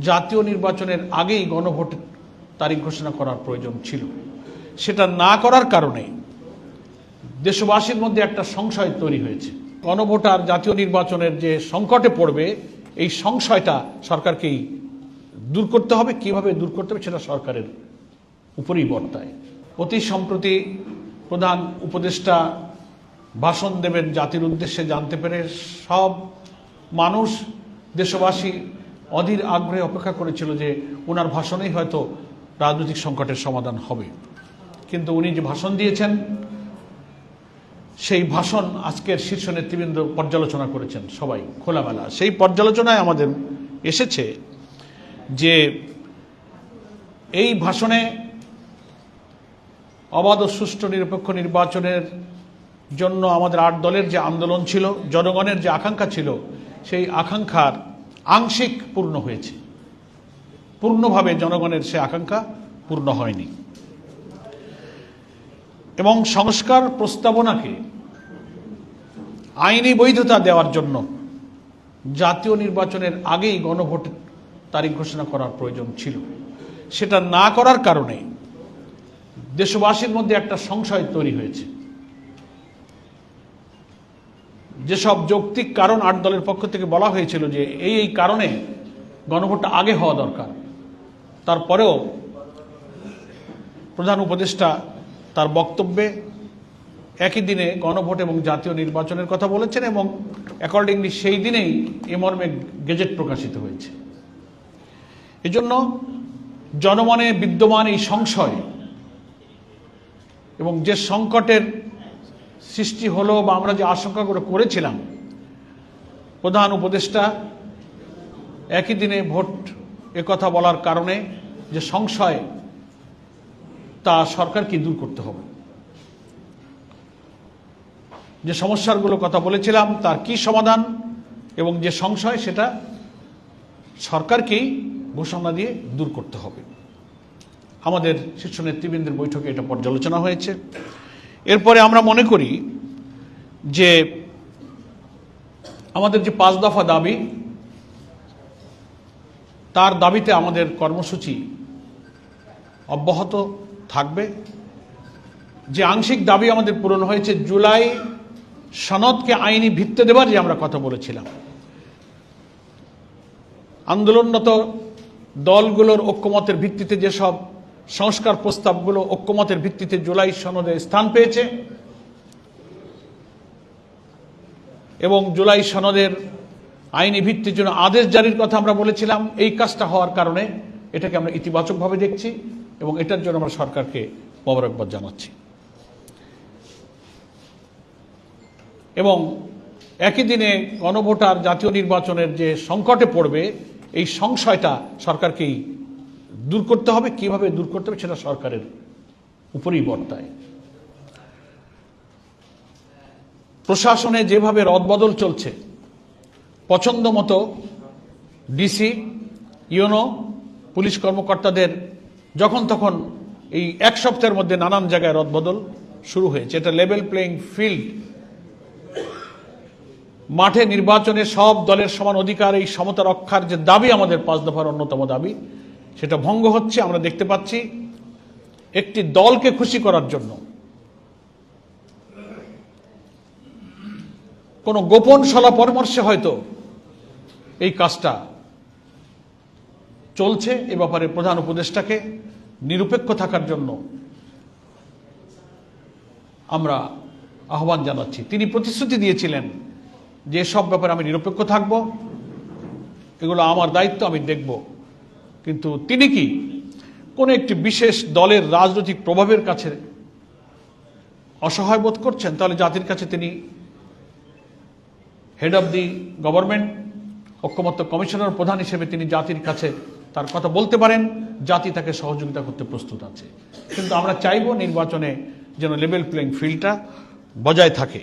জাতীয় নির্বাচনের আগেই গণভোট তারিখ ঘোষণা করার প্রয়োজন ছিল। সেটা না করার কারণে দেশবাসীর মধ্যে একটা সংশয় তৈরি হয়েছে। গণভোট আর জাতীয় নির্বাচনের যে সংকটে পড়বে, এই সংশয়টা সরকারকেই দূর করতে হবে। কীভাবে দূর করতে হবে সেটা সরকারের উপরেই বর্তায়। অতি সম্প্রতি প্রধান উপদেষ্টা ভাষণ দেবেন জাতির উদ্দেশ্যে। জানতে পেরে সব মানুষ, দেশবাসী অধীর আগ্রহে অপেক্ষা করেছিল যে ওনার ভাষণেই হয়তো রাজনৈতিক সংকটের সমাধান হবে। কিন্তু উনি যে ভাষণ দিয়েছেন, সেই ভাষণ আজকের শীর্ষ নেতৃবৃন্দ পর্যালোচনা করেছেন সবাই, খোলামেলা। সেই পর্যালোচনায় আমাদের এসেছে যে এই ভাষণে অবাধ ও সুষ্ঠু নিরপেক্ষ নির্বাচনের জন্য আমাদের আট দলের যে আন্দোলন ছিল, জনগণের যে আকাঙ্ক্ষা ছিল, সেই আকাঙ্ক্ষার আংশিক পূর্ণ হয়েছে। পূর্ণভাবে জনগণের সে আকাঙ্ক্ষা পূর্ণ হয়নি। এবং সংস্কার প্রস্তাবনাকে আইনি বৈধতা দেওয়ার জন্য জাতীয় নির্বাচনের আগেই গণভোট তারিখ ঘোষণা করার প্রয়োজন ছিল। সেটা না করার কারণে দেশবাসীর মধ্যে একটা সংশয় তৈরি হয়েছে। যেসব যৌক্তিক কারণ আট দলের পক্ষ থেকে বলা হয়েছিল যে এই এই কারণে গণভোটটা আগে হওয়া দরকার। তারপরেও প্রধান উপদেষ্টা তার বক্তব্যে একই দিনে গণভোট এবং জাতীয় নির্বাচনের কথা বলেছেন এবং অ্যাকর্ডিংলি সেই দিনেই এ মর্মে গেজেট প্রকাশিত হয়েছে। এজন্য জনমনে বিদ্যমান এই সংশয় এবং যে সংকটের সৃষ্টি হলো বা আমরা যে আশঙ্কাগুলো করেছিলাম, প্রধান উপদেষ্টা একই দিনে ভোট কথা বলার কারণে যে সংশয়, তা সরকারকে দূর করতে হবে। যে সমস্যাগুলো কথা বলেছিলাম, তার কি সমাধান এবং যে সংশয় সেটা সরকারকেই ঘোষণা দিয়ে দূর করতে হবে। আমাদের শীর্ষ নেতৃবৃন্দের বৈঠকে এটা পর্যালোচনা হয়েছে। এরপরে আমরা মনে করি যে আমাদের যে পাঁচ দফা দাবি, তার দাবিতে আমাদের কর্মসূচি অব্যাহত থাকবে। যে আংশিক দাবি আমাদের পূরণ হয়েছে জুলাই সনদকে আইনি ভিত্তি দেবার যে আমরা কথা বলেছিলাম। আন্দোলনরত দলগুলোর ঐক্যমতের ভিত্তিতে যেসব সংস্কার প্রস্তাবগুলো ঐক্যমতের ভিত্তিতে জুলাই সনদে স্থান পেয়েছে এবং জুলাই সনদের আইনি ভিত্তির জন্য আদেশ জারির কথা আমরা বলেছিলাম। এই কাজটা হওয়ার কারণে এটাকে আমরা ইতিবাচকভাবে দেখছি এবং এটার জন্য আমরা সরকারকে মোবারকবাদ জানাচ্ছি। এবং একই দিনে গণভোটার জাতীয় নির্বাচনের যে সংকটে পড়বে, এই সংশয়টা সরকারকেই দূর করতে হবে, কীভাবে দূর করতে হবে সেটা সরকারের উপরেই বর্তায়। প্রশাসনে যেভাবে রদবদল চলছে, পছন্দ মতো ডিসি ইউনো পুলিশ কর্মকর্তাদের যখন তখন এই এক সপ্তাহের মধ্যে নানান জায়গায় রদবদল শুরু হয়েছে। এটা লেভেল প্লেইং ফিল্ড মাঠে নির্বাচনে সব দলের সমান অধিকার, এই সমতা রক্ষার যে দাবি আমাদের পাঁচ দফার অন্যতম দাবি সেটা ভঙ্গ হচ্ছে, আমরা দেখতে পাচ্ছি, একটি দলকে খুশি করার জন্য। কোনো গোপন সলা পরামর্শে হয়তো এই কাজটা চলছে, এ ব্যাপারে প্রধান উপদেষ্টাকে নিরপেক্ষ থাকার জন্য আমরা আহ্বান জানাচ্ছি। তিনি প্রতিশ্রুতি দিয়েছিলেন যে সব ব্যাপারে আমি নিরপেক্ষ থাকব, এগুলো আমার দায়িত্ব, আমি দেখব। কিন্তু তিনি কি? কোন একটি বিশেষ দলের রাজনৈতিক প্রভাবের কাছে অসহায় বোধ করছেন? তাহলে জাতির কাছে তিনি হেড অব দি গভর্নমেন্ট ঐক্যমত্য কমিশনার, প্রধান হিসেবে তিনি জাতির কাছে তার কথা বলতে পারেন। জাতি তাকে সহযোগিতা করতে প্রস্তুত আছে। কিন্তু আমরা চাইব নির্বাচনে যেন লেভেল প্লেইং ফিল্ডটা বজায় থাকে।